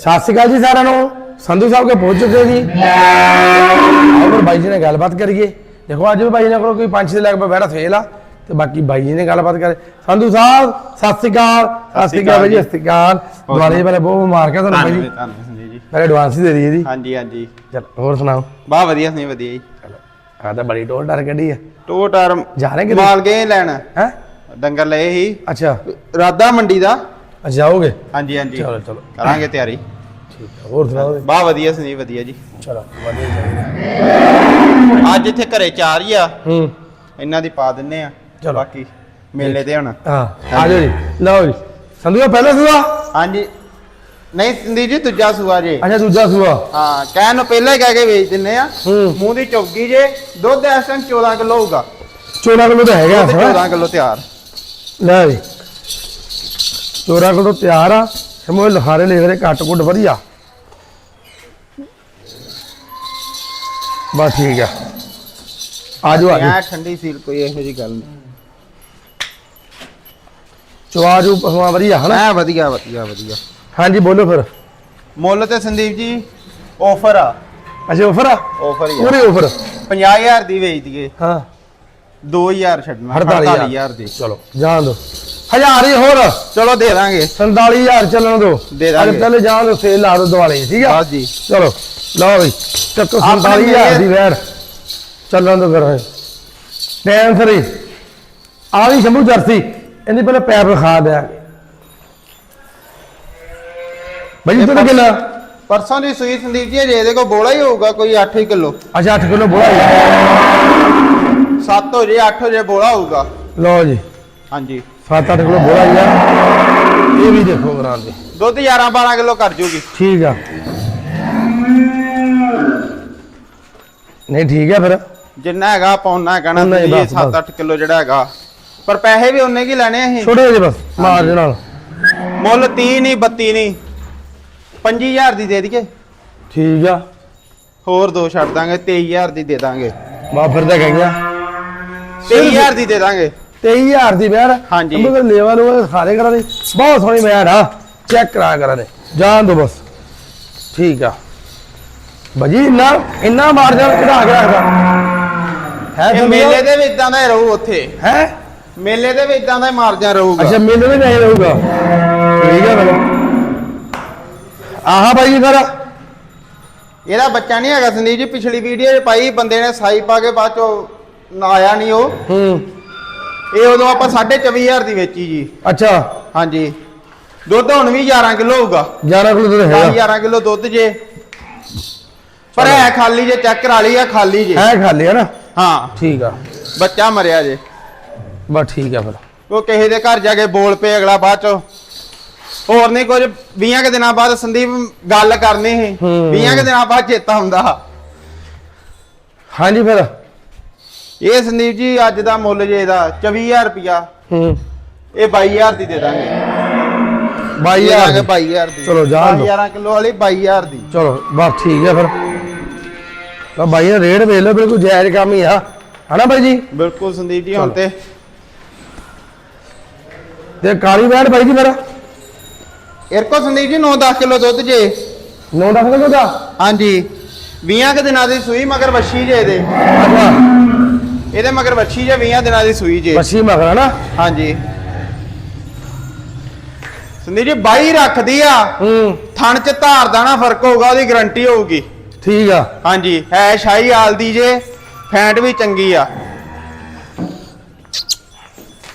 ਸਤਿ ਸ਼੍ਰੀ ਅਕਾਲ ਜੀ ਸਾਰਿਆਂ ਨੂੰ। ਸੰਧੂ ਸਾਹਿਬ ਕੇ ਪਹੁੰਚ ਚੁੱਕੇ ਜੀ। ਫਿਰ ਬਾਈ ਜੀ ਨਾਲ ਗੱਲਬਾਤ ਕਰੀਏ। ਦੇਖੋ ਅੱਜ ਵੀ ਬਾਈ ਨਾਲ ਕੋਲ ਕੋਈ ਪੰਜ ਛੇ ਲੱਖ ਰੁਪਏ ਬੈਠਾ ਫੇਲ ਆ। ਤੇ ਬਾਕੀ ਬਾਈ ਜੀ ਨੇ ਗੱਲਬਾਤ ਕਰੇ। ਸੰਧੂ ਸਾਹਿਬ ਸਤਿ ਸ਼੍ਰੀ ਅਕਾਲ। ਸਤਿ ਸ਼੍ਰੀ ਅਕਾਲ ਬਾਈ ਜੀ ਸਤਿ ਸ਼੍ਰੀ ਅਕਾਲ। ਦੁਆਰੇ ਪਹਿਲੇ ਬਹੁਤ ਮੁਬਾਰਕ ਤੁਹਾਨੂੰ ਬਾਈ ਜੀ। ਧੰਨਵਾਦ ਜੀ। ਪਹਿਲੇ ਐਡਵਾਂਸ ਹੀ ਦੇ ਦਈਏ ਜੀ। ਹਾਂਜੀ ਹਾਂਜੀ। ਚਲ ਹੋਰ ਸੁਣਾਓ? ਬਾ ਵਧੀਆ ਸੀ ਵਧੀਆ ਜੀ। ਆ ਤਾਂ ਬੜੀ ਟੋਰ ਡਰ ਕੱਢੀ ਆ। ਟੋ ਟਰਮ ਜਾ ਰਹੇ ਕਿਤੇ? ਮਾਲ ਗਏ ਲੈਣ। ਹੈ? ਡੰਗਰ ਲਏ ਸੀ। ਅੱਛਾ। ਰਾਦਾ ਮੰਡੀ ਦਾ। ਅੱਛਾ ਜਾਓਗੇ ਹਾਂਜੀ ਹਾਂਜੀ। ਚਲੋ ਚਲੋ। ਕਰਾਂਗੇ ਤਿਆਰੀ। ਠੀਕ ਹੋਰ ਸੁਣਾਓ? ਬਾ ਵਧੀਆ ਸੰਜੀਵ ਵਧੀਆ ਜੀ। ਚਲੋ ਵਧੀਆ ਅੱਜ ਇੱਥੇ ਘਰੇ ਚਾਰ ਹੀ ਆ। ਹੂੰ। ਇਹਨਾਂ ਦੀ ਪਾ ਦਿੰਨੇ ਆ। ਚਲੋ। ਬਾਕੀ ਮੇਲੇ ਤੇ ਹੁਣ ਹਾਂ ਆ ਜਾਓ ਜੀ। ਲਓ ਜੀ। ਸੰਧੂ ਪਹਿਲਾ ਸੂਆ? ਹਾਂਜੀ। ਨਹੀਂ ਸੰਦੀਪ ਜੀ ਦੂਜਾ ਸੂਆ ਜੇ। ਅੱਛਾ ਦੂਜਾ ਸੂਆ। ਹਾਂ ਕਹਿਣ ਨੂੰ ਪਹਿਲਾਂ ਹੀ ਕਹਿ ਕੇ ਵੇਚ ਦਿੰਨੇ ਆ। ਹੂੰ। ਮੂੰਹ ਦੀ ਚੌਕੀ ਜੇ ਦੁੱਧ ਇਸ ਟਾਈਮ 14 ਕਿਲੋ ਹੋਊਗਾ। 14 ਕਿਲੋ ਤਾਂ ਹੈਗਾ ਦੁੱਧ ਹਨਾ? 14 ਕਿਲੋ ਤਿਆਰ। ਲੈ ਜੀ। 14 ਕਿਲੋ ਤਿਆਰ ਆ ਸਮੋ ਲਹਾਰੇ ਲਿਖ ਰਹੇ ਕੱਟ ਕੁੱਟ ਵਧੀਆ। ਬਸ ਠੀਕ ਆ। ਆਜੋ ਆਜੋ। ਐ ਠੰਡੀ ਸੀਲ ਕੋਈ ਇਹੋ ਜੀ ਗੱਲ ਨਹੀਂ। ਚਵਾਜੂ ਪਸਵਾ ਵਧੀਆ ਹਨਾ? ਐ ਵਧੀਆ ਵਧੀਆ ਵਧੀਆ। ਹਾਂਜੀ ਬੋਲੋ ਫਿਰ। ਮੁੱਲ ਤੇ ਸੰਦੀਪ ਜੀ ਆਫਰ ਆ। ਅੱਛਾ ਆਫਰ ਆ? ਆਫਰ ਹੀ ਆ। ਪੂਰੀ ਆਫਰ 50000 ਦੀ ਵੇਚ ਦਈਏ। ਹਾਂ। 2000 ਛੱਡਣਾ 48000 48000 ਦੀ। ਚਲੋ ਜਾਣ ਦੋ। ਹਜ਼ਾਰ ਹੀ ਹੋਰ। ਚਲੋ ਦੇ ਦਾਂਗੇ। 47000 ਚੱਲਣ ਦੋ। ਦੇ ਦਾਂਗੇ। ਅੱਜ ਪਹਿਲੇ ਜਾਣ ਦੋ ਸੇਲ ਲਾ ਦੋ ਦਿਵਾਲੀ ਠੀਕ ਆ? ਜੀ। ਚਲੋ ਲਓ ਬਈ ਚੱਕੋ ਆਪਣੇ 47000 ਦੀ ਵੈਰ ਚੱਲਣ ਦੋ ਫਿਰ। ਟਾਈਮ ਸਰੀ ਆ ਵੀ ਸ਼ੰਭੂ ਜਰਸੀ ਇਹਦੀ ਪਹਿਲੇ ਪੈਰ ਰਖਾ ਦਿਆ ਬਈ ਤੂੰ ਕਿੰਨਾ? ਪਰਸੋਂ ਦੀ ਸੂਈ ਸੰਦੀਪ ਜੀ ਜੇ ਇਹਦੇ ਕੋਲ ਬੋਲਾ ਹੀ ਹੋਊਗਾ ਕੋਈ 8 ਕਿਲੋ। ਅੱਛਾ 8 ਕਿਲੋ ਬੋਲਾ 7 ਹੋ ਜੇ 8 ਹੋ ਜੇ ਬੋਲਾ ਹੋਊਗਾ। ਲਓ ਜੀ। ਹਾਂਜੀ। 7-8 ਕਿਲੋ ਬੋਲਾ ਹੀ ਆ। ਇਹ ਵੀ ਦੇਖੋ ਗਰਾਂ ਦੇ ਦੁੱਧ 11 12 ਕਿਲੋ ਕਰ ਜੂਗੀ। ਠੀਕ ਆ। ਨਹੀਂ ਠੀਕ ਆ ਫਿਰ। ਜਿੰਨਾ ਹੈਗਾ ਪੌਣਾ ਕਹਿਣਾ ਉਨਾ ਹੀ ਜੀ ਬਸ, ਬਸ। 7-8 ਕਿਲੋ ਜਿਹੜਾ ਹੈਗਾ। ਪਰ ਪੈਸੇ ਵੀ ਉਹਨੇ ਕੀ ਲੈਣੇ ਅਸੀਂ। ਛੋਟੇ ਜਿਹੇ ਬਸ ਮਾਰ ਦੇ ਨਾਲ। ਮੁੱਲ 30 ਨਹੀਂ 32 ਨਹੀਂ। 25000 ਦੀ ਦੇ ਦਈਏ। ਠੀਕ ਆ। ਹੋਰ ਦੋ ਛੱਡ ਦਾਂਗੇ 23000 ਦੀ ਦੇ ਦਾਂਗੇ। ਮਾ ਫਿਰ ਤਾਂ ਗਈਆਂ 23000 ਦੀ ਦੇ ਦਾਂਗੇ। 23000 ਦੀ ਮੈਰ ਹਾਂਜੀ। ਅੰਬਰ ਲੇਵਾ ਨੂੰ ਸਾਰੇ ਕਰਾਂ ਦੀ। ਬਹੁਤ ਸੋਹਣੀ ਮੈਰ ਆ। ਚੈੱਕ ਕਰਾ ਕਰਾਂ ਦੇ। ਜਾਣ ਦੋ ਬਸ। ਠੀਕ ਆ। ਬਜੀ ਇੰਨਾ ਇੰਨਾ ਮਾਰ ਜਾਣ ਕਢਾ ਕੇ ਰੱਖਦਾ। ਹੈ ਮੇਲੇ ਦੇ ਵਿੱਚ ਇਦਾਂ ਦਾ ਰਹੂ ਉੱਥੇ। ਹੈ? ਮੇਲੇ ਦੇ ਵਿੱਚ ਇਦਾਂ ਦਾ ਹੀ ਮਾਰਜਾ ਰਹੂਗਾ। ਅੱਛਾ ਮੇਲੇ ਵੀ ਨਹੀਂ ਰਹੂਗਾ। ਠੀਕ ਆ ਫਿਰ। ਆਹਾ ਭਾਈ ਕਰ ਇਹਦਾ ਬੱਚਾ ਨਹੀਂ ਹੈਗਾ ਸੰਦੀਪ ਜੀ ਪਿਛਲੀ ਵੀਡੀਓ 'ਚ ਪਾਈ ਬੰਦੇ ਨੇ ਸਾਈ ਪਾ ਕੇ ਬਾਅਦ ਚੋਂ ਨਾ ਆਇਆ ਨਹੀਂ ਉਹ। ਹੂੰ। ਇਹ ਉਦੋਂ ਆਪਾਂ 24500 ਦੀ ਵੇਚੀ ਜੀ। ਅੱਛਾ। ਹਾਂਜੀ। ਦੁੱਧ ਹੁਣ ਵੀ 11 ਕਿਲੋ ਹੋਊਗਾ। 11 ਕਿਲੋ ਤਾਂ ਹੈਗਾ। 11 ਕਿਲੋ ਦੁੱਧ ਜੇ। ਪਰ ਹੈ ਖਾਲੀ ਜੇ ਚੈੱਕ ਕਰਾ ਲਈ ਆ ਖਾਲੀ ਜੇ। ਹੈ ਖਾਲੀ ਹੈ ਨਾ? ਹਾਂ। ਠੀਕ ਆ। ਬੱਚਾ ਮਰਿਆ ਜੇ। ਬਸ ਠੀਕ ਆ ਫਿਰ। ਉਹ ਕਿਸੇ ਦੇ ਘਰ ਜਾ ਕੇ ਬੋਲ ਪਏ ਅਗਲਾ ਬਾਅਦ ਚੋਂ। ਹੋਰ ਨਹੀਂ ਕੁਝ 20 ਕੁ ਦਿਨਾਂ ਬਾਅਦ ਸੰਦੀਪ ਗੱਲ ਕਰਨੀ ਸੀ। ਹੂੰ। 20 ਕੁ ਦਿਨਾਂ ਬਾਅਦ ਚੇਤਾ ਹੁੰਦਾ। ਹਾਂਜੀ ਫਿਰ। ਇਹ ਸੰਦੀਪ ਜੀ ਅੱਜ ਦਾ ਮੁੱਲ ਜੇ ਇਹਦਾ 24000 ਰੁਪਿਆ ਹੂੰ। ਇਹ 22000 ਦੀ ਦੇ ਦਾਂਗੇ। ਬਾਈ ਦੇ ਦਾਂਗੇ ਯਾਰ 22000 ਦੀ। ਚਲੋ ਜਾਣ ਦਿਓ। 11 ਕਿਲੋ ਵਾਲੀ 22000 ਦੀ। ਚਲੋ ਬਸ ਠੀਕ ਆ ਫਿਰ। ਤਾਂ ਬਾਈ ਦਾ ਰੇਟ ਵੇਖ ਲਓ ਬਿਲਕੁਲ ਜਾਇਜ਼ ਕੰਮ ਹੀ ਆ। ਹਨਾ ਬਾਈ ਜੀ? ਬਿਲਕੁਲ ਸੰਦੀਪ ਜੀ ਹੁਣ। ਤੇ ਤੇ ਕਾਲੀ ਬੈਠ ਬਾਈ ਜੀ ਮੇਰਾ ਇਰਕੋ ਸੰਦੀਪ ਜੀ 9-10 ਕਿਲੋ ਦੁੱਧ ਜੇ। 9 10 ਕਿਲੋ ਦਾ ਹਾਂਜੀ। 20 ਕੁ ਦਿਨਾਂ ਦੀ ਸੂਈ ਮਗਰ ਵੱਛੀ ਜੇ ਇਹਦੇ। ਅੱਛਾ। ਇਹਦੇ ਮਗਰ ਵੱਛੀ ਜੇ 20 ਦਿਨਾਂ ਦੀ ਸੂਈ ਜੇ। ਬੱਸੀ ਮਗਰ ਨਾ? ਹਾਂਜੀ। ਸੰਦੀਪ ਜੀ 22 ਰੱਖਦੀ ਆ। ਹੂੰ। ਥਣ ਚ ਧਾਰ ਦਾ ਨਾ ਫ਼ਰਕ ਹੋਊਗਾ ਉਹਦੀ ਗਰੰਟੀ ਹੋਊਗੀ। ਠੀਕ ਆ। ਹਾਂਜੀ ਹੈ ਸ਼ਾਹੀ ਆਲ ਦੀ ਜੇ ਫੈਂਟ ਵੀ ਚੰਗੀ ਆ।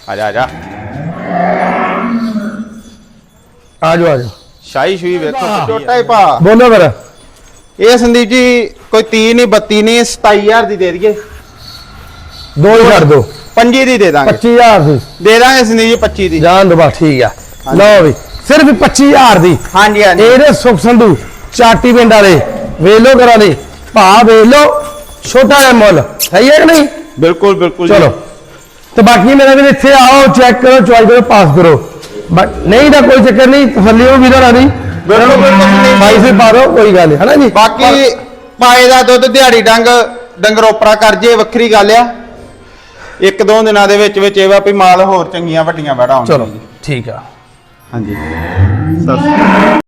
ਆ ਜਾ ਆ ਜਾ। ਆ ਆ ਜਾਓ। ਸ਼ਾਹੀ ਸ਼ੂਈ ਵੇਖੋ। ਛੋਟਾ ਹੀ ਭਾ ਬੋਲੋ ਫਿਰ। ਇਹ ਸੰਦੀਪ ਜੀ ਕੋਈ 30 ਨਹੀਂ 32 ਨਹੀਂ 27000 ਦੀ ਦੇ ਦਈਏ। ਦੋ ਹੀ ਛੱਡ ਦੋ। 25 ਦੀ ਦੇ ਦਾਂਗੇ। 25000 ਦੀ। ਦੇ ਦਾਂਗੇ ਸੰਦੀਪ ਜੀ 25 ਦੀ। ਜਾਨ ਦੋ ਠੀਕ ਆ। ਲਓ ਵੀ ਸਿਰਫ 25000 ਦੀ। ਹਾਂਜੀ ਹਾਂਜੀ। ਇਹਦੇ ਸੁਖ ਸੰਧੂ ਚਾਟੀ ਪਿੰਡ ਵਾਲੇ ਵੇਖ ਲੋ ਕਰਾਂ ਦੇ। ਭਾ ਵੇਖ ਲੋ ਛੋਟਾ ਜਿਹਾ ਮੁੱਲ। ਸਹੀ ਹੈ ਕਿ ਨਹੀਂ? ਬਿਲਕੁਲ ਬਿਲਕੁਲ। ਚਲੋ। ਤੇ ਬਾਕੀ ਮੇਰੇ ਵੀ ਇੱਥੇ ਆਓ ਚੈੱਕ ਕਰੋ ਚੁਆਈ ਕਰੋ ਪਾਸ ਕਰੋ। ਬਟ ਨਹੀਂ ਤਾਂ ਕੋਈ ਚੱਕਰ ਨਹੀਂ ਤਸੱਲੀ ਉਹ ਵੀਰਾਂ ਦੀ। ਬਿਲਕੁਲ। ਬਾਈ ਸੇ ਪਾਰੋ ਕੋਈ ਗੱਲ ਨਹੀਂ ਹਨਾ ਜੀ? ਬਾਕੀ ਪਾਏ ਦਾ ਦੁੱਧ ਦਿਹਾੜੀ ਡੰਗ ਡੰਗਰ ਓਪਰਾ ਕਰ ਜੇ ਵੱਖਰੀ ਗੱਲ ਆ। ਇੱਕ ਦੋ ਦਿਨਾਂ ਦੇ ਵਿੱਚ ਵਿੱਚ ਇਹ ਵਾ ਵੀ ਮਾਲ ਹੋਰ ਚੰਗੀਆਂ ਵੱਡੀਆਂ ਵੜਾ ਚਲੋ ਠੀਕ ਆ। ਹਾਂਜੀ। ਸਤਿ ਸ਼੍ਰੀ ਅਕਾਲ।